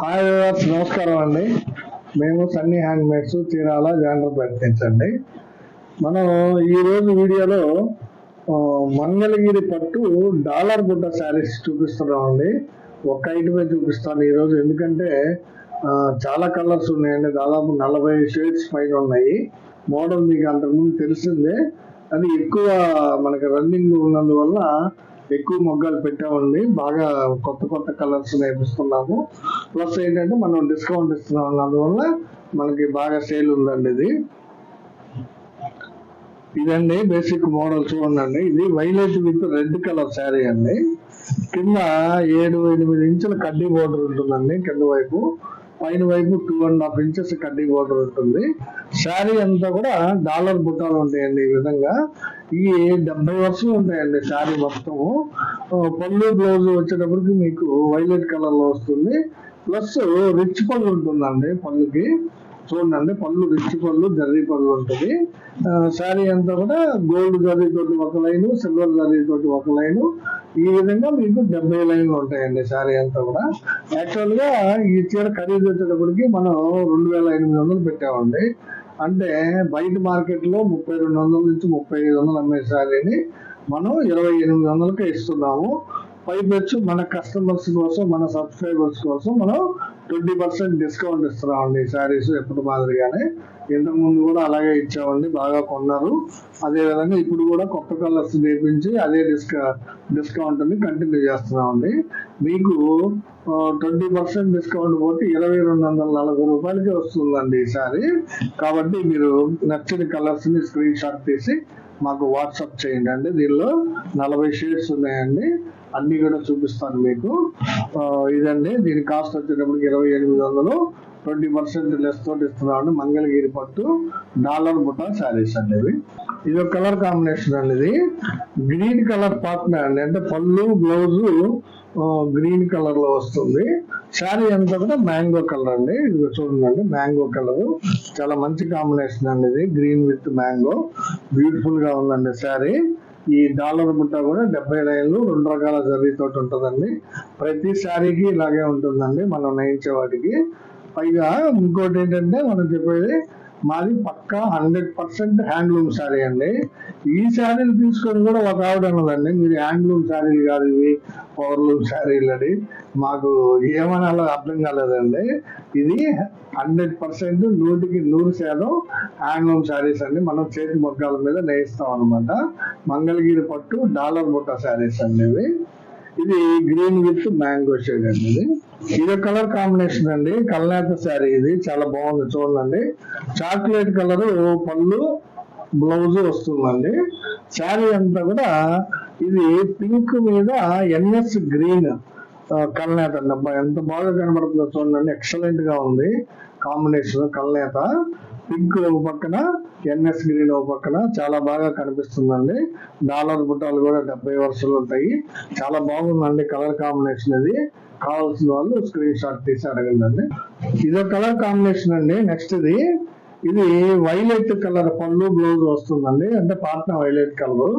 Hi viewers నమస్కారం అండి. మేము సన్నీ హ్యాండ్ మేడ్స్ చీరాల జాండర్ ప్రయత్నించండి మనం ఈ రోజు వీడియోలో మంగళగిరి పట్టు డాలర్ గుడ్డ శారీస్ చూపిస్తున్నాం అండి ఒక్క ఐటమే చూపిస్తాను ఈరోజు ఎందుకంటే చాలా కలర్స్ ఉన్నాయండి. దాదాపు నలభై షేడ్స్ పైన ఉన్నాయి. మోడల్ మీకు అంతకుముందు తెలిసిందే. అది ఎక్కువ మనకి రన్నింగ్ ఉన్నందువల్ల ఎక్కువ మొగ్గలు పెట్టామండి బాగా కొత్త కొత్త కలర్స్ నేర్పిస్తున్నాము. ప్లస్ ఏంటంటే మనం డిస్కౌంట్ ఇస్తున్నాం అందువల్ల మనకి బాగా సేల్ ఉందండి ఇది. ఇదండి బేసిక్ మోడల్ చూడండి ఇది violet with red colour sari అండి. కింద ఏడు ఎనిమిది ఇంచుల కడ్డీ బోర్డర్ ఉంటుందండి కింద వైపు. పైన వైపు టూ అండ్ హాఫ్ ఇంచెస్ కడ్డీ బోర్డర్ ఉంటుంది. శారీ అంతా కూడా డాలర్ బుట్టాలు ఉంటాయండి ఈ విధంగా. ఈ డెబ్బై వర్షాలు ఉంటాయండి శారీ మొత్తము. పళ్ళు బ్లౌజ్ వచ్చేటప్పటికి మీకు వైలెట్ కలర్లో వస్తుంది. ప్లస్ రిచ్ పళ్ళు ఉంటుందండి పళ్ళుకి. చూడండి పళ్ళు రిచ్ పళ్ళు జర్రీ పళ్ళు ఉంటుంది. శారీ అంతా కూడా గోల్డ్ జర్రీ తోటి ఒక లైను సిల్వర్ జర్రీ తోటి ఒక లైను. ఈ విధంగా మీకు డెబ్బై లైన్లు ఉంటాయండి శారీ అంతా కూడా. యాక్చువల్గా ఈ చీర ఖరీదు వచ్చేటప్పటికి మనం రెండు వేల ఎనిమిది వందలు పెట్టామండి. అంటే బయట మార్కెట్లో ముప్పై రెండు వందల నుంచి ముప్పై ఐదు వందలు అమ్మే శారీని మనం ఇరవై ఎనిమిది వందలకే ఇస్తున్నాము. పైపెచ్చు మన కస్టమర్స్ కోసం మన సబ్స్క్రైబర్స్ కోసం మనం ట్వంటీ పర్సెంట్ డిస్కౌంట్ ఇస్తున్నామండి ఈ శారీస్ ఎప్పుడు మాదిరిగానే. ఇంతకు ముందు కూడా అలాగే ఇచ్చామండి బాగా కొన్నారు. అదే విధంగా ఇప్పుడు కూడా కొత్త కలర్స్ నేర్పించి అదే డిస్క డిస్కౌంట్ని కంటిన్యూ చేస్తున్నామండి. మీకు ట్వంటీ పర్సెంట్ డిస్కౌంట్ పోతే ఇరవై రెండు వందల నలభై రూపాయలకి వస్తుందండి ఈ కాబట్టి మీరు నచ్చిన కలర్స్ని స్క్రీన్ షాట్ తీసి మాకు వాట్సాప్ చేయండి అండి. దీనిలో నలభై షేడ్స్ ఉన్నాయండి. అన్ని కూడా చూపిస్తాను మీకు. ఇదండి. దీని కాస్ట్ వచ్చేటప్పటికి ఇరవై ఎనిమిది వందలు. ట్వంటీ పర్సెంట్ లెస్ తోటి ఇస్తున్నామండి. మంగళగిరి పట్టు. డాలర్ బుట్ట శారీస్ అండి ఇవి. ఇది ఒక కలర్ కాంబినేషన్ అండి ఇది. గ్రీన్ కలర్ పార్ట్నర్ అండి. అంటే పళ్ళు బ్లౌజు గ్రీన్ కలర్లో వస్తుంది. శారీ అంతా కూడా మ్యాంగో కలర్ అండి. ఇది చూడండి మ్యాంగో కలర్. చాలా మంచి కాంబినేషన్ అండి ఇది. Green with mango. బ్యూటిఫుల్గా ఉందండి శారీ. ఈ డాలర్ బుట్ట కూడా డెబ్బై లైన్లు రెండు రకాల జరీతోటి ఉంటుందండి. ప్రతి శారీకి ఇలాగే ఉంటుందండి మనం నేయించే వాటికి. పైగా ఇంకోటి ఏంటంటే మనం చెప్పేది మాది పక్కా హండ్రెడ్ పర్సెంట్ హ్యాండ్లూమ్ శారీ అండి. ఈ శారీలు తీసుకొని కూడా ఒక ఆవిడ అన్నదండి మీరు హ్యాండ్లూమ్ శారీలు కాదు ఇవి పవర్లూమ్ శారీలు అని మాకు ఏమనాలో అర్థం కాలేదండి. ఇది హండ్రెడ్ పర్సెంట్ నూటికి నూరు శాతం హ్యాండ్లూమ్ శారీస్ అండి. మనం చేతి మొగ్గాల మీద నేయిస్తాం అనమాట మంగళగిరి పట్టు డాలర్ బుట్ట శారీస్ అండి ఇవి. ఇది గ్రీన్ విత్ మ్యాంగో షేడ్ అండి ఇది. ఇది కలర్ కాంబినేషన్ అండి. కల్నేత శారీ ఇది. చాలా బాగుంది చూడండి. చాక్లెట్ కలర్ పళ్ళు బ్లౌజ్ వస్తుందండి. శారీ అంతా కూడా ఇది పింక్ మీద ఎన్ఎస్ గ్రీన్ కల్నేత అండి. ఎంత బాగా కనబడుతుందో చూడండి. ఎక్సలెంట్గా ఉంది కాంబినేషన్ కల్నేత. పింక్ ఒక పక్కన ఎన్ఎస్ గ్రీన్ ఒక పక్కన చాలా బాగా కనిపిస్తుందండి. డాలర్ బుట్టాలు కూడా డెబ్బై వరుసలు ఉంటాయి. చాలా బాగుందండి కలర్ కాంబినేషన్ ఇది కావాల్సిన వాళ్ళు స్క్రీన్ షాట్ తీసి అడగండి ఇదో కలర్ కాంబినేషన్ అండి. నెక్స్ట్ ఇది. ఇది వైలెట్ కలర్ పళ్ళు బ్లౌజ్ వస్తుందండి. అంటే పాట్నా వైలెట్ కలర్.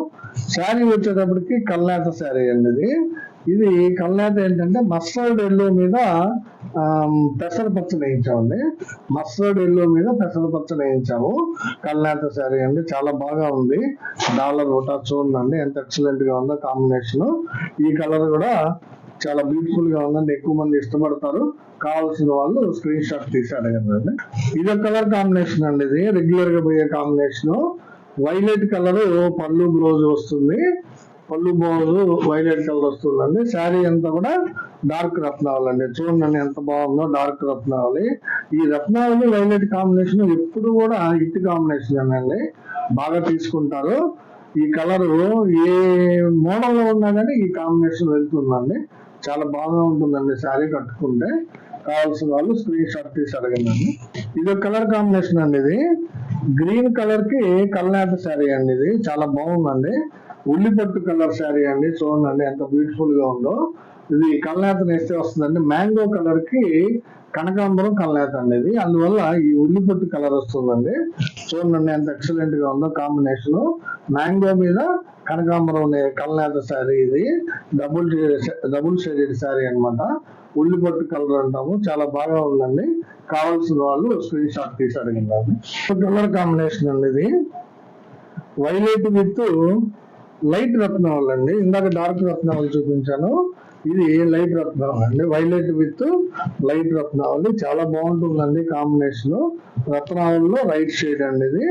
శారీ వచ్చేటప్పటికి కల్నేత శారీ అండి ఇది. ఇది కల్నేత ఏంటంటే మస్టర్డ్ ఎల్లో మీద పెసర పచ్చ వేయించామండి. మస్టర్డ్ ఎల్లో మీద పెసర పచ్చ వేయించాము. కల్నేత శారీ అండి చాలా బాగా ఉంది. డాలర్ ఒకటా చూడండి ఎంత ఎక్సలెంట్గా ఉందో కాంబినేషన్. ఈ కలర్ కూడా చాలా బ్యూటిఫుల్గా ఉందండి ఎక్కువ మంది ఇష్టపడతారు. కావాల్సిన వాళ్ళు స్క్రీన్ షాట్ తీసి అడగండి ఇది ఒక కలర్ కాంబినేషన్ అండి ఇది రెగ్యులర్గా పోయే కాంబినేషన్. వైలెట్ కలర్ పళ్ళు బ్లౌజ్ వస్తుంది. పళ్ళు బ్లౌజ్ వైలెట్ కలర్ వస్తుందండి. శారీ అంతా కూడా డార్క్ రత్నావళి అండి. చూడండి ఎంత బాగుందో డార్క్ రత్నావళి ఈ రత్నావళి వైలెట్ కాంబినేషన్ ఎప్పుడు కూడా హిట్ కాంబినేషన్ అండి. బాగా తీసుకుంటారు. ఈ కలర్ ఏ మోడల్లో ఉన్నా కానీ ఈ కాంబినేషన్ వెళ్తుందండి. చాలా బాగా ఉంటుందండి శారీ కట్టుకుంటే. కావాల్సిన వాళ్ళు స్క్రీన్ షాట్ తీసి అడగండి. ఇది ఒక కలర్ కాంబినేషన్ అండి ఇది. గ్రీన్ కలర్కి కల్నాట శారీ అండి ఇది. చాలా బాగుందండి. ఉల్లిపట్టు కలర్ శారీ అండి. చూడండి ఎంత బ్యూటిఫుల్గా ఉందో. ఇది కల్నాథ నేస్తే వస్తుందండి. మ్యాంగో కలర్కి కనకాంబరం కల్నేత అండి ఇది. అందువల్ల ఈ ఉల్లిపట్టు కలర్ వస్తుందండి. చూడండి ఎంత ఎక్సలెంట్గా ఉందో కాంబినేషన్ మ్యాంగో మీద కనకాంబరం అనే కల్నేత శారీ ఇది. డబుల్ డబుల్ షేడెడ్ శారీ అన్నమాట. ఉల్లిపట్టు కలర్ అంటాము. చాలా బాగా ఉందండి. కావాల్సిన వాళ్ళు స్క్రీన్ షాట్ తీసి అడిగిందండి కలర్ కాంబినేషన్ అండి ఇది. వైలెట్ విత్ లైట్ రత్నావళి అండి ఇందాక డార్క్ రత్నావళి చూపించాను. ఇది లైట్ రత్నావళి అండి. వైలెట్ విత్ లైట్ రత్నావళి చాలా బాగుంటుందండి కాంబినేషన్. రత్నావళిలో రైట్ షేడ్ అండి ఇది.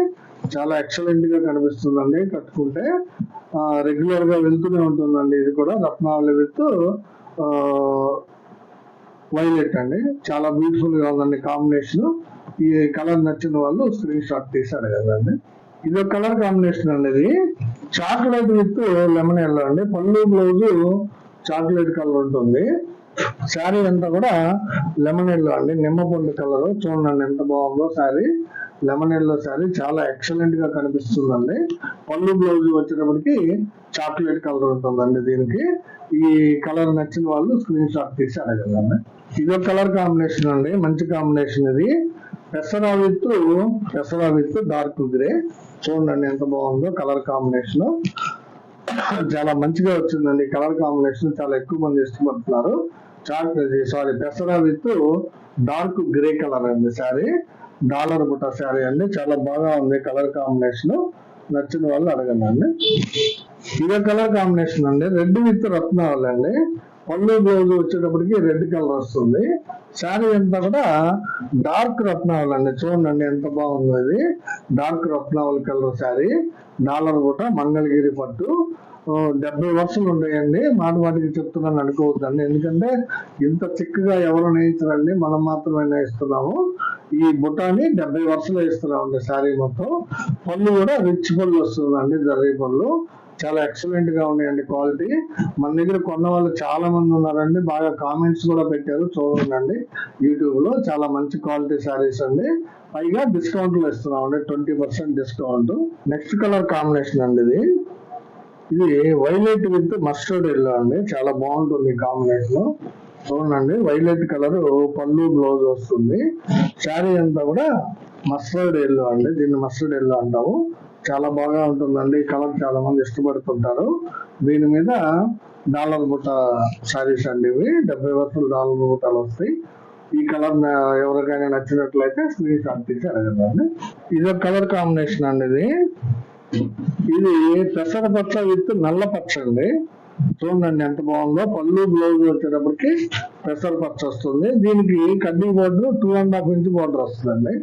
చాలా ఎక్సలెంట్గా కనిపిస్తుందండి. కట్టుకుంటే రెగ్యులర్గా వెళ్తూనే ఉంటుందండి ఇది కూడా. రత్నావళి విత్ వైలెట్ అండి. చాలా బ్యూటిఫుల్గా ఉందండి కాంబినేషన్. ఈ కలర్ నచ్చిన వాళ్ళు స్క్రీన్ షాట్ తీసి అడగదండి ఇది ఒక కలర్ కాంబినేషన్ అండి ఇది. చాక్లెట్ విత్ లెమన్ ఎల్లో అండి. పళ్ళు బ్లౌజ్ చాక్లెట్ కలర్ ఉంటుంది. శారీ అంతా కూడా లెమన్ ఎల్లో అండి. నిమ్మపండు కలరు కలర్. చూడండి ఎంత బాగుందో శారీ. లెమన్ ఎల్లో శారీ చాలా ఎక్సలెంట్గా కనిపిస్తుందండి. పళ్ళు బ్లౌజ్ వచ్చేటప్పటికి చాక్లెట్ కలర్ ఉంటుందండి దీనికి. ఈ కలర్ నచ్చిన వాళ్ళు స్క్రీన్ షాట్ తీసి అడగలండి ఇది ఒక కలర్ కాంబినేషన్ అండి. మంచి కాంబినేషన్ ఇది. పెసరా విత్ పెసరా విత్ డార్క్ గ్రే. చూడండి ఎంత బాగుందో కలర్ కాంబినేషన్. చాలా మంచిగా వచ్చిందండి కలర్ కాంబినేషన్. చాలా ఎక్కువ మంది ఇష్టపడుతున్నారు. చాక్లెట్ సారీ పెసరా విత్ డార్క్ గ్రే కలర్ అండి సారీ డాలర్ బుట్ట శారీ అండి. చాలా బాగా ఉంది కలర్ కాంబినేషన్. నచ్చిన వాళ్ళు అడగండి అండి. ఇదే కలర్ కాంబినేషన్ అండి. రెడ్ విత్ రత్నావళి అండి. పళ్ళు బ్లౌజ్ వచ్చేటప్పటికి రెడ్ కలర్ వస్తుంది. శారీ అంతా కూడా డార్క్ రత్నావల్ అండి. చూడండి ఎంత బాగుందో అది డార్క్ రత్నావల్ కలర్ శారీ. డాలర్ బుట్ట మంగళగిరి పట్టు. డెబ్బై వర్షాలు ఉంటాయండి మాట వాటికి చెప్తున్నాను అనుకోవద్దండి. ఎందుకంటే ఇంత చిక్కగా ఎవరు నేయించరండి. మనం మాత్రమే నేయిస్తున్నాము. ఈ బుటాని డెబ్బై వర్షాలు వేస్తున్నామండి శారీ మొత్తం. పళ్ళు కూడా రిచ్ పళ్ళు వస్తుందండి జర్రీ పళ్ళు. చాలా ఎక్సలెంట్గా ఉన్నాయండి క్వాలిటీ మన దగ్గర కొన్న వాళ్ళు చాలా మంది ఉన్నారండి. బాగా కామెంట్స్ కూడా పెట్టారు. చూడండి యూట్యూబ్లో చాలా మంచి క్వాలిటీ శారీస్ అండి. పైగా డిస్కౌంట్లో ఇస్తున్నాం అండి twenty percent discount next colour combination అండి ఇది. ఇది వైలెట్ విత్ మస్టర్డ్ ఎల్లో అండి. చాలా బాగుంటుంది కాంబినేషన్ చూడండి వైలెట్ కలర్ పళ్ళు బ్లౌజ్ వస్తుంది. శారీ అంతా కూడా మస్టర్డ్ ఎల్లో అండి. దీన్ని మస్టర్డ్ ఎల్లో అంటాము. చాలా బాగా ఉంటుందండి. ఈ కలర్ చాలా మంది ఇష్టపడుతుంటారు. దీని మీద డాలర్ బుట్ట శారీస్ అండి ఇవి. డెబ్బై వస్తువులు డాలర్ బుట్టాలు వస్తాయి. ఈ కలర్ ఎవరికైనా నచ్చినట్లయితే స్క్రీన్ షాట్ తీసి అడగదండి ఇది ఒక కలర్ కాంబినేషన్ అండి ఇది. ఇది పెసర పచ్చ విత్ నల్ల పచ్చ అండి. చూడండి ఎంత బాగుందో. పళ్ళు బ్లౌజ్ వచ్చేటప్పటికి పెసర పచ్చ వస్తుంది. దీనికి కడ్డీ border two and half inch border వస్తుందండి.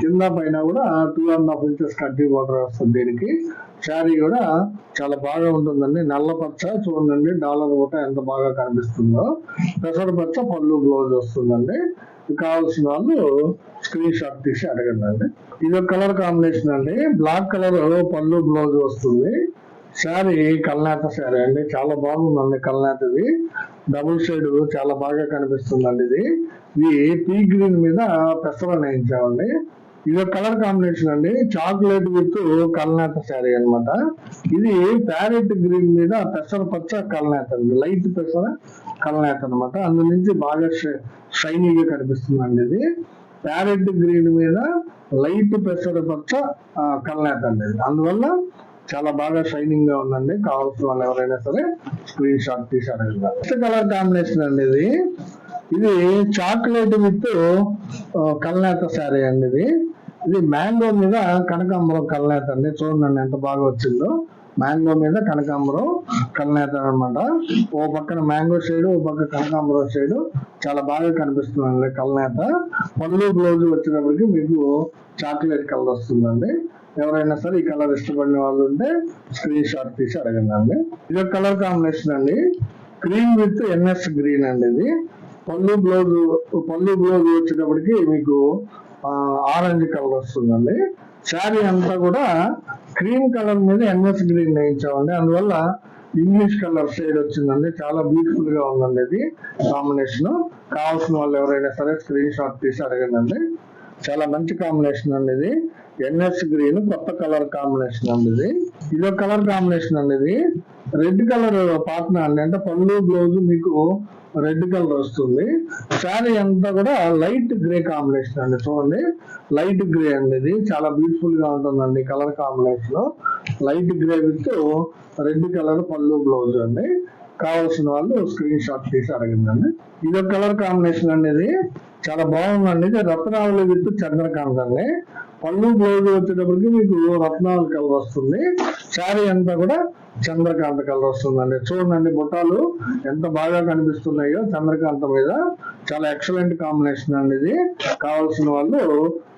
కింద పైన కూడా టూ అండ్ హాఫ్ ఇంచెస్ కడ్డీ బోర్డర్ వస్తుంది దీనికి. శారీ కూడా చాలా బాగా ఉంటుందండి. నల్ల పచ్చ చూడండి డాలర్ పూట ఎంత బాగా కనిపిస్తుందో. పెసర పచ్చ పళ్ళు బ్లౌజ్ వస్తుందండి. కావాల్సిన వాళ్ళు స్క్రీన్ షాట్ తీసి అడగండి అండి. ఇది ఒక కలర్ కాంబినేషన్ అండి. బ్లాక్ కలర్ పళ్ళు బ్లౌజ్ వస్తుంది. శారీ కల్నాత శారీ అండి. చాలా బాగుందండి కల్నాతది. డబుల్ షేడ్ చాలా బాగా కనిపిస్తుందండి ఇది. ఇది పీ గ్రీన్ మీద పెసర నేయించామండి. ఇది కలర్ కాంబినేషన్ అండి. చాక్లెట్ విత్ కల్నాత శారీ అన్నమాట. ఇది ప్యారెట్ గ్రీన్ మీద పెసర పచ్చ కల్నాత అండి. లైట్ పెసర కల్నాత అన్నమాట. అందు నుంచి బాగా షైనీగా కనిపిస్తుందండి ఇది. ప్యారెట్ గ్రీన్ మీద లైట్ పెసర పచ్చ కల్నేత కల్నాత అండి ఇది. అందువల్ల చాలా బాగా షైనింగ్గా ఉందండి. కావాల్సిన వాళ్ళు ఎవరైనా సరే స్క్రీన్ షాట్ తీసి అడగండి నెక్స్ట్ కలర్ కాంబినేషన్ అండి ఇది ఇది చాక్లెట్ విత్ కల్నేత శారీ అండి ఇది. ఇది మ్యాంగో మీద కనకాంబరం కల్నేత అండి. చూడండి ఎంత బాగా వచ్చిందో. మ్యాంగో మీద కనకాంబరం కల్నేత అనమాట ఓ పక్కన మ్యాంగో షేడ్ ఓ పక్క కనకాంబరం షేడ్ చాలా బాగా కనిపిస్తుందండి కల్నేత. పళ్ళు బ్లౌజ్ వచ్చేటప్పటికి మీకు చాక్లెట్ కలర్ వస్తుందండి. ఎవరైనా సరే ఈ కలర్ ఇష్టపడిన వాళ్ళు ఉంటే స్క్రీన్ షాట్ తీసి అడగండి ఇది ఒక కలర్ కాంబినేషన్ అండి. Cream with N S green అండి ఇది. పళ్ళు బ్లౌజ్ పళ్ళు బ్లౌజ్ వచ్చేటప్పటికి మీకు ఆరెంజ్ కలర్ వస్తుందండి. శారీ అంతా కూడా క్రీమ్ కలర్ మీద ఎన్ఎస్ గ్రీన్ వేయించామండి. అందువల్ల ఇంగ్లీష్ కలర్ షేడ్ వచ్చిందండి. చాలా బ్యూటిఫుల్గా ఉందండి ఇది కాంబినేషన్. కావాల్సిన వాళ్ళు ఎవరైనా సరే స్క్రీన్ షాట్ తీసి అడగండి చాలా మంచి కాంబినేషన్ అండి ఇది. ఎన్ఎస్ గ్రీన్ కొత్త కలర్ కాంబినేషన్ అండి ఇది ఇది ఒక కలర్ కాంబినేషన్ అండి ఇది రెడ్ కలర్ పార్ట్నర్ అండి. అంటే పళ్ళు బ్లౌజ్ మీకు రెడ్ కలర్ వస్తుంది. శారీ అంతా కూడా లైట్ గ్రే కాంబినేషన్ అండి. చూడండి. లైట్ గ్రే అండి ఇది చాలా బ్యూటిఫుల్గా ఉంటుందండి colour combination. Light grey with red colour పళ్ళు బ్లౌజ్ అండి. కావాల్సిన వాళ్ళు స్క్రీన్ షాట్ తీసి అడిగిందండి ఇది కలర్ కాంబినేషన్ అనేది చాలా బాగుందండి. ఇది రత్నావళి విత్ చంద్రకాంత్ అండి. పళ్ళు బ్లౌజ్ వచ్చేటప్పటికి మీకు రత్నాలు కలర్ వస్తుంది. శారీ అంతా కూడా చంద్రకాంత కలర్ వస్తుందండి. చూడండి బుట్టాలు ఎంత బాగా కనిపిస్తున్నాయో చంద్రకాంత మీద. చాలా ఎక్సలెంట్ కాంబినేషన్ అండి ఇది. కావాల్సిన వాళ్ళు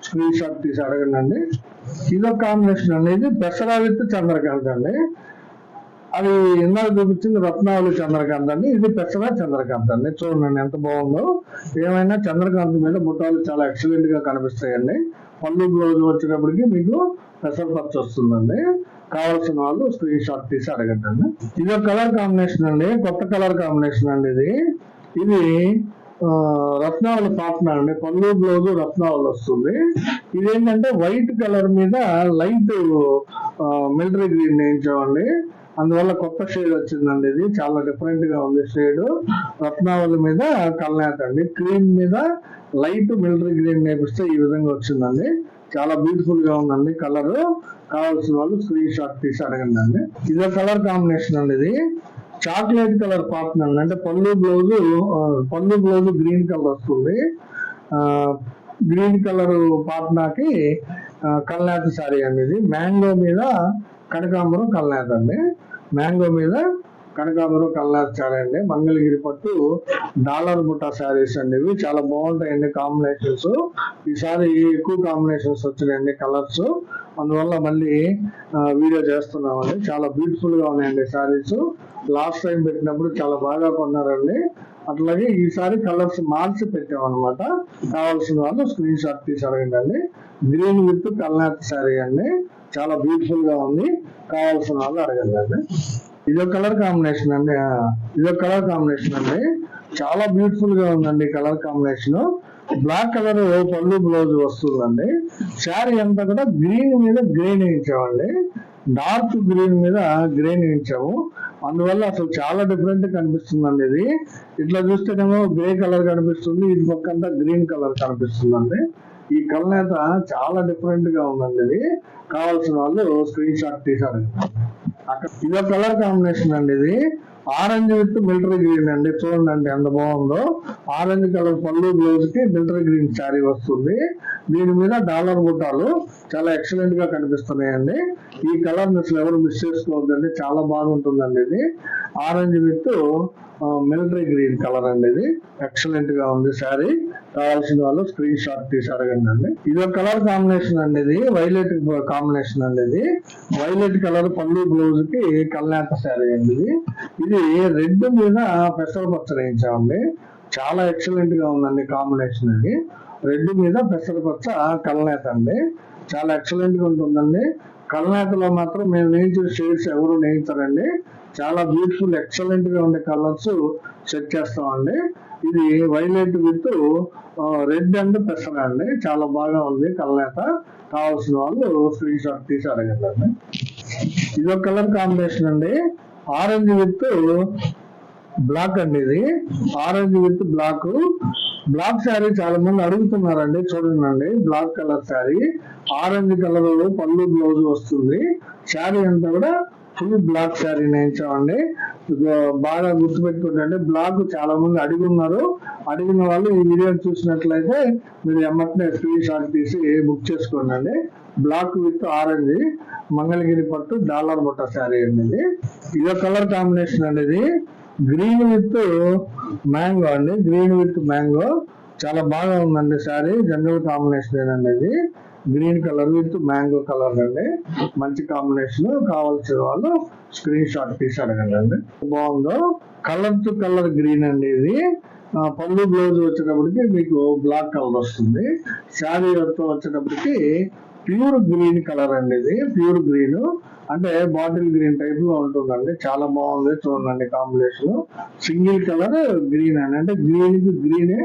స్క్రీన్ షాట్ తీసి అడగండి అండి ఇదొక కాంబినేషన్ అండి. ఇది విత్ చంద్రకాంత అండి. అది ఇందాక చూపించింది రత్నావళి చంద్రకాంత్ అండి. ఇది పెసరా చంద్రకాంత్ అండి. చూడండి ఎంత బాగుందో. ఏమైనా చంద్రకాంత్ మీద బుట్టాలు చాలా ఎక్సలెంట్గా కనిపిస్తాయండి. పళ్ళు బ్లౌజ్ వచ్చేటప్పటికి మీకు పెసర ఖర్చు వస్తుందండి. కావాల్సిన వాళ్ళు స్క్రీన్ షాట్ తీసి అడగండి. అండి ఇది ఒక కలర్ కాంబినేషన్ అండి. కొత్త కలర్ కాంబినేషన్ అండి ఇది. ఇది ఆ, రత్నావళి అండి. పళ్ళు బ్లౌజ్ రత్నావళి వస్తుంది. ఇదేంటంటే వైట్ కలర్ మీద లైట్ మిలిటరీ గ్రీన్ వేయించామండి. అందువల్ల కొత్త షేడ్ వచ్చిందండి ఇది. చాలా డిఫరెంట్గా ఉంది షేడ్ రత్నావళి మీద కల్నాథ్ అండి. క్రీమ్ మీద లైట్ మిలిటరీ గ్రీన్ నేపిస్తే ఈ విధంగా వచ్చిందండి. చాలా బ్యూటిఫుల్గా ఉందండి కలర్ కావాల్సిన వాళ్ళు స్క్రీన్ షాట్ తీసి అడగండి అండి. ఇదో కలర్ కాంబినేషన్ అండి ఇది. చాక్లెట్ కలర్ పాటన్ అండి. అంటే పళ్ళు బ్లౌజ్ పళ్ళు బ్లౌజ్ గ్రీన్ కలర్ వస్తుంది. గ్రీన్ కలర్ పాట్నాకి కల్నాథ్ శారీ అండి ఇది. మ్యాంగో మీద కనకాంబరం కల్నాథ్ అండి మ్యాంగో మీద కనకాంబరం కల్నాథ్ సారీ అండి. మంగళగిరి పట్టు డాలర్ బుట్ట శారీస్ అండి ఇవి. చాలా బాగుంటాయండి కాంబినేషన్స్. ఈసారి ఎక్కువ కాంబినేషన్స్ వచ్చినాయండి కలర్స్. అందువల్ల మళ్ళీ వీడియో చేస్తున్నామండి. చాలా బ్యూటిఫుల్గా ఉన్నాయండి శారీస్. లాస్ట్ టైం పెట్టినప్పుడు చాలా బాగా కొన్నారండి. అట్లాగే ఈసారి కలర్స్ మార్చి పెట్టామన్నమాట. కావాల్సిన వాళ్ళు స్క్రీన్ షాట్ తీసి అడగండి గ్రీన్ విత్ కల్నాథ్ శారీ అండి. చాలా బ్యూటిఫుల్గా ఉంది. కావాల్సిన వాళ్ళు అడగండి ఇదో కలర్ కాంబినేషన్ అండి. ఇదో కలర్ కాంబినేషన్ అండి. చాలా బ్యూటిఫుల్గా ఉందండి కలర్ కాంబినేషన్ బ్లాక్ కలర్ పళ్ళు బ్లౌజ్ వస్తుందండి. శారీ అంతా కూడా గ్రీన్ మీద గ్రీన్ ఇచ్చామండి డార్క్ గ్రీన్ మీద గ్రీన్ ఇచ్చాము అందువల్ల అసలు చాలా డిఫరెంట్ కనిపిస్తుందండి ఇది. ఇట్లా చూస్తేనేమో గ్రే కలర్ కనిపిస్తుంది. ఇది పక్కంతా గ్రీన్ కలర్ కనిపిస్తుందండి. ఈ కళ్ళనేత చాలా డిఫరెంట్గా ఉందండి ఇది. కావాల్సిన వాళ్ళు స్క్రీన్ షాట్ తీశారు. అక్కడ ఇదో కలర్ కాంబినేషన్ అండి ఇది. ఆరెంజ్ విత్ మిలిటరీ గ్రీన్ అండి. చూడండి ఎంత బాగుందో. ఆరెంజ్ కలర్ పళ్ళు బ్లౌజ్కి మిలిటరీ గ్రీన్ శారీ వస్తుంది. దీని మీద డాలర్ బుట్టాలు చాలా ఎక్సలెంట్గా కనిపిస్తున్నాయండి. ఈ కలర్ అసలు ఎవరు మిస్ చేసుకోవద్దండి. చాలా బాగుంటుందండి ఇది. Orange with military green colour అండి ఇది. ఎక్సలెంట్గా ఉంది శారీ. కావాల్సిన వాళ్ళు స్క్రీన్ షాట్ తీసి అడగండి అండి. ఇది ఒక కలర్ కాంబినేషన్ అండి ఇది. వైలెట్ కాంబినేషన్ అండి ఇది. వైలెట్ కలర్ పళ్ళు బ్లౌజ్కి కల్నాథ శారీ అండి ఇది. ఇది రెడ్ మీద పెసర పచ్చ వేయించామండి. చాలా ఎక్సలెంట్గా ఉందండి కాంబినేషన్ ఇది. రెడ్ మీద పెసర పచ్చ కల్నేత అండి. చాలా ఎక్సలెంట్గా ఉంటుందండి. కల్నేతలో మాత్రం మేము నేయించిన షేడ్స్ ఎవరు నేయించారండి. చాలా బ్యూటిఫుల్ ఎక్సలెంట్గా ఉండే కలర్స్ సెట్ చేస్తామండి. ఇది వైలెట్ విత్ రెడ్ అండ్ పెసర అండి. చాలా బాగా ఉంది కలనేత కావాల్సిన వాళ్ళు స్క్రీన్ షాట్ తీసి అడగండి. ఇది ఒక కలర్ కాంబినేషన్ అండి. ఆరెంజ్ విత్ బ్లాక్ అండి ఇది. Orange with black black sari చాలా మంది అడుగుతున్నారండి. చూడండి black colour sari orange colour పళ్ళు బ్లౌజ్ వస్తుంది. శారీ అంతా కూడా ఫుల్ బ్లాక్ శారీ నేర్చామండి బాగా గుర్తుపెట్టుకుంటే బ్లాక్ చాలా మంది అడిగి ఉన్నారు అడిగిన వాళ్ళు ఈ వీడియో చూసినట్లయితే మీరు ఎమ్మటనే స్క్రీన్ షాట్ తీసి బుక్ చేసుకోండి అండి బ్లాక్ విత్ ఆరెంజ్ మంగళగిరి పట్టు డాలర్ బుట్ట శారీ అండి ఇది. ఇదో కలర్ కాంబినేషన్ అండి ఇది. గ్రీన్ విత్ మ్యాంగో అండి. గ్రీన్ విత్ మ్యాంగో చాలా బాగా ఉందండి శారీ. జనరల్ కాంబినేషన్ అండి ఇది. Green colour with mango colour అండి. మంచి కాంబినేషన్ కావాల్సిన వాళ్ళు స్క్రీన్ షాట్ తీసి అడగండి. అండి బాగుందో? కలర్ టు కలర్ గ్రీన్ అండి ఇది. పళ్ళు బ్లౌజ్ వచ్చేటప్పటికి మీకు బ్లాక్ కలర్ వస్తుంది. శారీ వచ్చేటప్పటికి ప్యూర్ గ్రీన్ కలర్ అండి ఇది. Pure green. అంటే బాటిల్ గ్రీన్ టైప్లో ఉంటుందండి. చాలా బాగుంది. చూడండి కాంబినేషన్. సింగిల్ కలర్ గ్రీన్ అండి. అంటే గ్రీన్కి గ్రీనే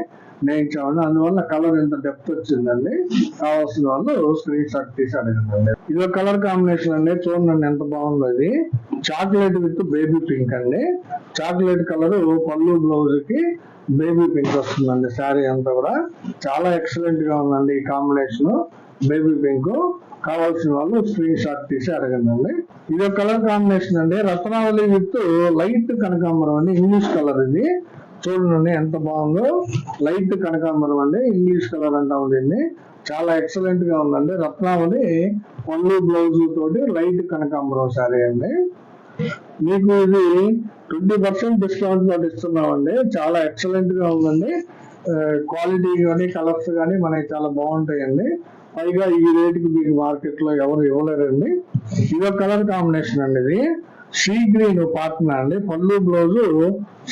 నేయించామండి అందువల్ల కలర్ ఎంత డెప్త్ వచ్చిందండి. కావాల్సిన వాళ్ళు స్క్రీన్ షాట్ తీసి అడగండి. ఇది కలర్ కాంబినేషన్ అండి చూడండి ఎంత బాగుందో ఇది. చాక్లెట్ విత్ బేబీ పింక్ అండి. చాక్లెట్ కలర్ పళ్ళు బ్లౌజ్కి బేబీ పింక్ వస్తుందండి శారీ అంతా కూడా. చాలా ఎక్సలెంట్గా ఉందండి ఈ కాంబినేషన్ బేబీ పింక్ కావాల్సిన వాళ్ళు స్క్రీన్ షాట్ తీసి అడగండి. అండి ఇది ఒక కలర్ కాంబినేషన్ అండి రత్నావళి విత్ లైట్ కనకాంబరం అండి ఇంగ్లీష్ కలర్ ఇది. చూడండి ఎంత బాగుందో. లైట్ కనకాంబరం అండి ఇంగ్లీష్ కలర్ అంటాం దీన్ని చాలా ఎక్సలెంట్గా ఉందండి. రత్నావళి పళ్ళు బ్లౌజ్ తోటి లైట్ కనకాంబరం శారీ అండి. మీకు ఇది ట్వంటీ పర్సెంట్ డిస్కౌంట్ తోటి ఇస్తున్నామండి. చాలా ఎక్సలెంట్గా ఉందండి. క్వాలిటీ కానీ కలర్స్ కానీ మనకి చాలా బాగుంటాయండి. పైగా ఈ రేటుకి మీకు మార్కెట్లో ఎవరు ఇవ్వలేరండి. ఇదో కలర్ కాంబినేషన్ అండి ఇది. సీ గ్రీన్ పాటన అండి. పళ్ళు బ్లౌజు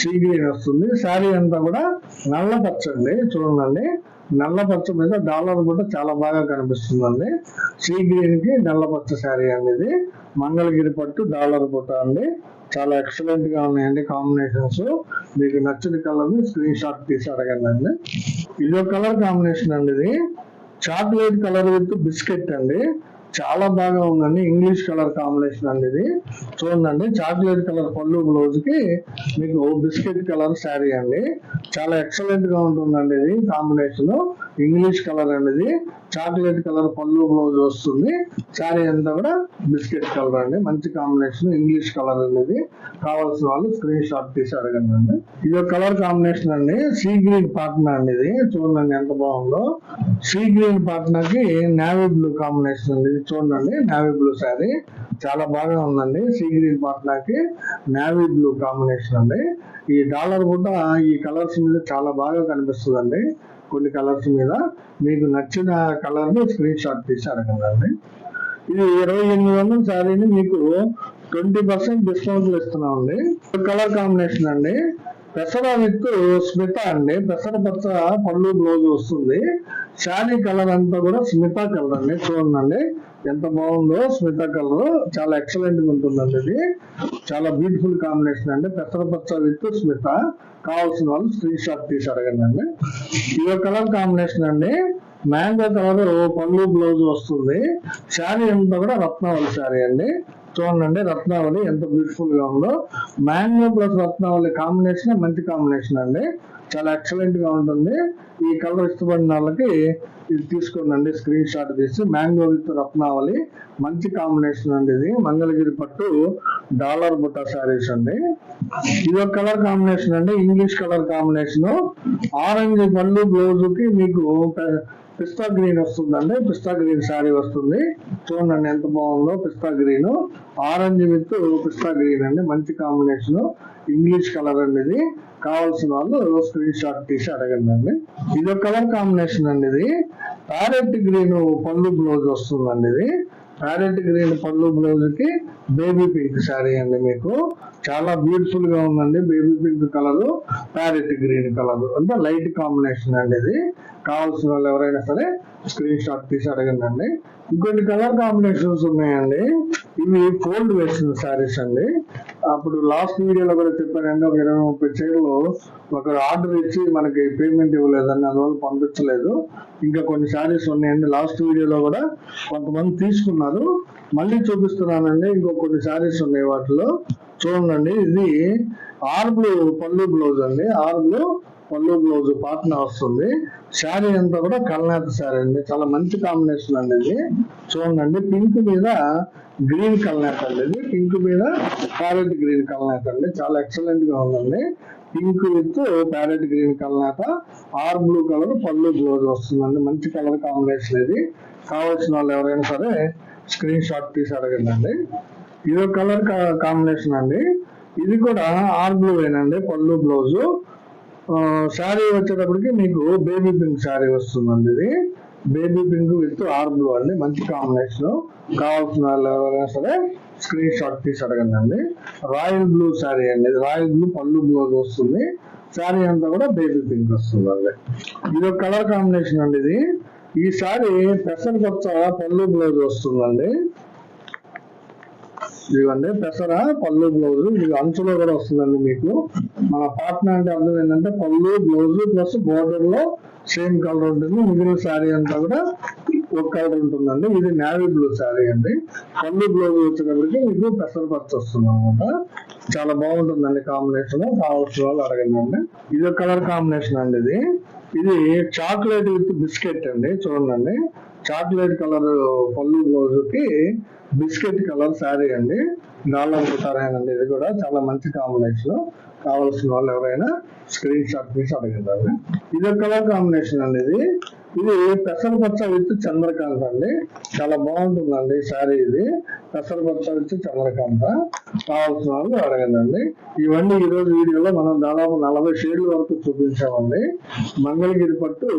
సీ గ్రీన్ వస్తుంది. శారీ అంతా కూడా నల్ల పచ్చ అండి. చూడండి. నల్ల పచ్చ మీద డాలర్ కూడా చాలా బాగా కనిపిస్తుందండి. సీ గ్రీన్కి నల్ల పచ్చ శారీ అండి ఇది మంగళగిరి పట్టు డాలర్ పుట్ట అండి. చాలా ఎక్సలెంట్గా ఉన్నాయండి కాంబినేషన్స్. మీకు నచ్చిన కలర్ని స్క్రీన్ షాట్ తీసి అడగండి అండి ఇది కలర్ కాంబినేషన్ అండి ఇది. చాక్లెట్ కలర్ విత్ బిస్కెట్ అండి. చాలా బాగా ఉందండి. ఇంగ్లీష్ కలర్ కాంబినేషన్ అండి ఇది. చూడండి చాక్లెట్ కలర్ పళ్ళు బ్లౌజ్కి మీకు బిస్కెట్ కలర్ శారీ అండి. చాలా ఎక్సలెంట్గా ఉంటుందండి ఇది కాంబినేషన్ ఇంగ్లీష్ కలర్ అండి ఇది. చాక్లెట్ కలర్ పళ్ళు బ్లౌజ్ వస్తుంది. శారీ అంతా కూడా బిస్కెట్ కలర్ అండి. మంచి కాంబినేషన్ ఇంగ్లీష్ కలర్ అనేది. కావాల్సిన వాళ్ళు స్క్రీన్ షాట్ తీసి అడగండి. అండి ఇది కలర్ కాంబినేషన్ అండి. సీ గ్రీన్ పాట్నా అండి ఇది. చూడండి ఎంత బాగుందో. సీ గ్రీన్ పాట్నాకి నావీ బ్లూ కాంబినేషన్ అండి. ఇది చూడండి నావీ బ్లూ శారీ. చాలా బాగా ఉందండి. సీ గ్రీన్ పాట్నాకి నావీ బ్లూ కాంబినేషన్ అండి. ఈ డాలర్ కూడా ఈ కలర్స్ మీద చాలా బాగా కనిపిస్తుందండి. కొన్ని కలర్స్ మీద మీకు నచ్చిన కలర్ని స్క్రీన్ షాట్ తీసి అడగండి. ఇది ఇరవై ఎనిమిది వందల శారీని మీకు ట్వంటీ పర్సెంట్ డిస్కౌంట్ ఇస్తున్నామండి. కలర్ కాంబినేషన్ అండి. పెసర విత్ స్మిత అండి పెసర పచ్చ పళ్ళు రోజు వస్తుంది. శారీ కలర్ అంతా కూడా స్మిత కలర్ అండి చూడండి. ఎంత బాగుందో స్మిత కలర్. చాలా ఎక్సలెంట్గా ఉంటుందండి ఇది. చాలా బ్యూటిఫుల్ కాంబినేషన్ అండి. పెసర పచ్చ విత్ స్మిత. కావాల్సిన వాళ్ళు స్క్రీన్ షాట్ తీసి అడగండి అండి. ఈ కలర్ కాంబినేషన్ అండి. మ్యాంగో కలర్ పండ్లు బ్లౌజ్ వస్తుంది. శారీ అంతా కూడా రత్నావళి శారీ అండి. చూడండి రత్నావళి ఎంత బ్యూటిఫుల్గా ఉందో. మ్యాంగో ప్లస్ రత్నావళి కాంబినేషన్ మంచి కాంబినేషన్ అండి. చాలా ఎక్సలెంట్గా ఉంటుంది. ఈ కలర్ ఇష్టపడిన వాళ్ళకి ఇది తీసుకోండి స్క్రీన్ షాట్ తీసి. మ్యాంగో విత్ రత్నావళి మంచి కాంబినేషన్ అండి ఇది. మంగళగిరి పట్టు డాలర్ బుట్ట శారీస్ అండి. ఇది ఒక కలర్ కాంబినేషన్ అండి. ఇంగ్లీష్ కలర్ కాంబినేషన్ ఆరెంజ్ పళ్ళు బ్లౌజ్కి మీకు పిస్తా గ్రీన్ వస్తుందండి. పిస్తా గ్రీన్ శారీ వస్తుంది. చూడండి ఎంత బాగుందో పిస్తా గ్రీన్ ఆరెంజ్ విత్ పిస్తా గ్రీన్ అండి. మంచి కాంబినేషన్ ఇంగ్లీష్ కలర్ అండి ఇది. కావాల్సిన వాళ్ళు స్క్రీన్ షాట్ తీసి అడగండి అండి. ఇది ఒక కలర్ కాంబినేషన్ అండి ఇది. ప్యారెట్ గ్రీన్ పళ్ళు బ్లౌజ్ వస్తుందండి ఇది. ప్యారెట్ గ్రీన్ పళ్ళు బ్లౌజ్కి బేబీ పింక్ శారీ అండి మీకు. చాలా బ్యూటిఫుల్గా ఉందండి. Baby pink colour parrot green colour అంటే లైట్ కాంబినేషన్ అండి ఇది. కావాల్సిన వాళ్ళు ఎవరైనా సరే స్క్రీన్ షాట్ తీసి అడగండి అండి ఇంకొన్ని కలర్ కాంబినేషన్స్ ఉన్నాయండి. ఇవి ఫోల్డ్ వేసిన శారీస్ అండి. అప్పుడు లాస్ట్ వీడియోలో కూడా చెప్పానండి. ఒక ఇరవై ముప్పై చీరలు ఒక ఆర్డర్ ఇచ్చి మనకి పేమెంట్ ఇవ్వలేదని అందువల్ల పంపించలేదు. ఇంకా కొన్ని శారీస్ ఉన్నాయండి. లాస్ట్ వీడియోలో కూడా కొంతమంది తీసుకున్నారు. మళ్ళీ చూపిస్తున్నానండి. ఇంకో కొన్ని శారీస్ ఉన్నాయి వాటిలో. చూడండి. ఇది ఆర్ బ్లూ పళ్ళు బ్లౌజ్ అండి. ఆర్ బ్లూ పళ్ళు బ్లౌజ్ పాటన వస్తుంది. శారీ అంతా కూడా కల్నాథ్ శారీ అండి. చాలా మంచి కాంబినేషన్ అండి ఇది. చూడండి పింక్ మీద గ్రీన్ కల్నాథ్ అండి ఇది. పింక్ మీద ప్యారెట్ గ్రీన్ కల్నాథ్ అండి. చాలా ఎక్సలెంట్గా ఉందండి. పింక్ విత్ ప్యారెట్ గ్రీన్ కల్నాథ ఆర్ బ్లూ కలర్ పళ్ళు బ్లౌజ్ వస్తుందండి. మంచి కలర్ కాంబినేషన్ ఇది. కావాల్సిన వాళ్ళు ఎవరైనా సరే స్క్రీన్ షాట్ తీసి అడగండి ఇది ఒక కలర్ కాంబినేషన్ అండి. ఇది కూడా ఆర్ బ్లూ ఏనండి పళ్ళు బ్లౌజ్. శారీ వచ్చేటప్పటికి మీకు బేబీ పింక్ శారీ వస్తుందండి ఇది. Baby pink with R blue అండి మంచి కాంబినేషన్. కావాల్సిన ఎవరైనా సరే స్క్రీన్ షాట్ తీసి అడగండి అండి రాయల్ బ్లూ శారీ అండి ఇది రాయల్ బ్లూ పళ్ళు బ్లౌజ్ వస్తుంది. శారీ అంతా కూడా బేబీ పింక్ వస్తుందండి. ఇది ఒక కలర్ కాంబినేషన్ అండి ఇది. ఈ శారీ పెసర కొత్త పళ్ళు బ్లౌజ్ వస్తుందండి. ఇదిగోండి పెసర పళ్ళు బ్లౌజ్. ఇది అంచులో కూడా వస్తుందండి మీకు. మన పాటన అంటే అర్థం ఏంటంటే పళ్ళు బ్లౌజ్ ప్లస్ బోర్డర్లో సేమ్ కలర్ ఉంటుంది. మిగిలిన శారీ అంతా కూడా ఒక కలర్ ఉంటుందండి. ఇది నేవీ బ్లూ శారీ అండి. పళ్ళు బ్లౌజ్ వచ్చేటప్పటికి మీకు పెసర పచ్చ వస్తుంది అనమాట చాలా బాగుంటుందండి కాంబినేషన్ కావాల్సిన వాళ్ళు అడగండి ఇది కలర్ కాంబినేషన్ అండి ఇది. ఇది చాక్లెట్ విత్ బిస్కెట్ అండి. చూడండి చాక్లెట్ కలర్ పళ్ళు రోజుకి బిస్కెట్ కలర్ శారీ అండి. డాలర్ కుతారేనండి ఇది కూడా చాలా మంచి కాంబినేషన్ కావాల్సిన వాళ్ళు ఎవరైనా స్క్రీన్ షాట్ తీసి అడగండి. ఇది కలర్ కాంబినేషన్ అండి ఇది. ఇది పెసరపచ్చ విత్ చంద్రకాంత అండి. చాలా బాగుంటుందండి శారీ ఇది. పెసరపచ్చ విత్ చంద్రకాంత. కావాల్సిన వాళ్ళు అడగండి. ఇవన్నీ ఈరోజు వీడియోలో మనం దాదాపు నలభై షేడ్ల వరకు చూపించామండి. మంగళగిరి పట్టు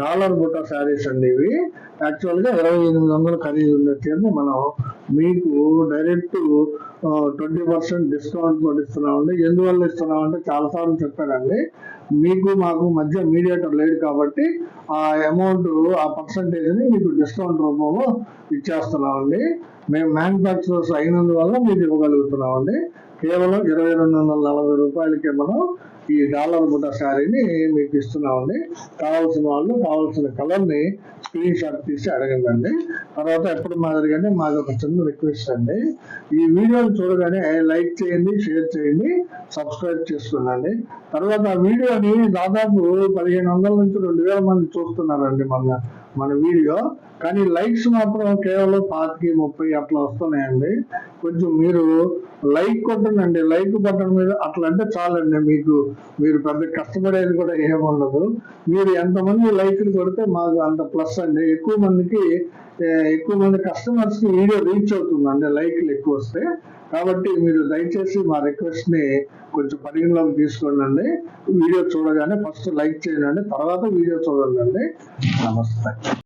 డాలర్ బుట్ట శారీస్ అండి ఇవి. యాక్చువల్గా ఇరవై ఎనిమిది వందలు ఖరీదు ఉండే చీరని మనం మీకు డైరెక్ట్ ట్వంటీ పర్సెంట్ డిస్కౌంట్ తోటి ఇస్తున్నామండి. ఎందువల్ల ఇస్తున్నామంటే చాలా సార్లు చెప్పానండి. మీకు మాకు మధ్య మీడియేటర్ లేడు కాబట్టి ఆ అమౌంట్ ఆ పర్సంటేజ్ని మీకు డిస్కౌంట్ రూపంలో ఇచ్చేస్తున్నామండి. మేము మ్యానుఫ్యాక్చరర్స్ అయినందువల్ల మీకు ఇవ్వగలుగుతున్నామండి. కేవలం ఇరవై రెండు వందల నలభై రూపాయలకే మనం ఈ డాలర్ బుట్ట శారీని మీకు ఇస్తున్నామండి. కావాల్సిన వాళ్ళు కావాల్సిన కలర్ని స్క్రీన్ షాట్ తీసి అడగండి తర్వాత ఎప్పుడు మాదిరిగానే మాది ఒక చిన్న రిక్వెస్ట్ అండి. ఈ వీడియోని చూడగానే లైక్ చేయండి షేర్ చేయండి సబ్స్క్రైబ్ చేసుకోండి తర్వాత ఆ వీడియోని దాదాపు పదిహేను వందల నుంచి రెండు వేల మంది చూస్తున్నారండి మన మన వీడియో. కానీ లైక్స్ మాత్రం కేవలం పాతికి ముప్పై అట్లా వస్తున్నాయండి. కొంచెం మీరు లైక్ కొట్టండి లైక్ బటన్ మీద అట్లా అంటే చాలండి. మీకు మీరు పెద్ద కష్టపడేది కూడా ఏముండదు మీరు ఎంతమంది లైక్లు కొడితే మాకు అంత ప్లస్ అండి. ఎక్కువ మందికి ఎక్కువ మంది కస్టమర్స్కి వీడియో రీచ్ అవుతుంది అంటే లైక్లు ఎక్కువ వస్తే. కాబట్టి మీరు దయచేసి మా రిక్వెస్ట్ని కొంచెం పరిగణలోకి తీసుకోండి. వీడియో చూడగానే ఫస్ట్ లైక్ చేయండి. తర్వాత వీడియో చూడండి. నమస్తే.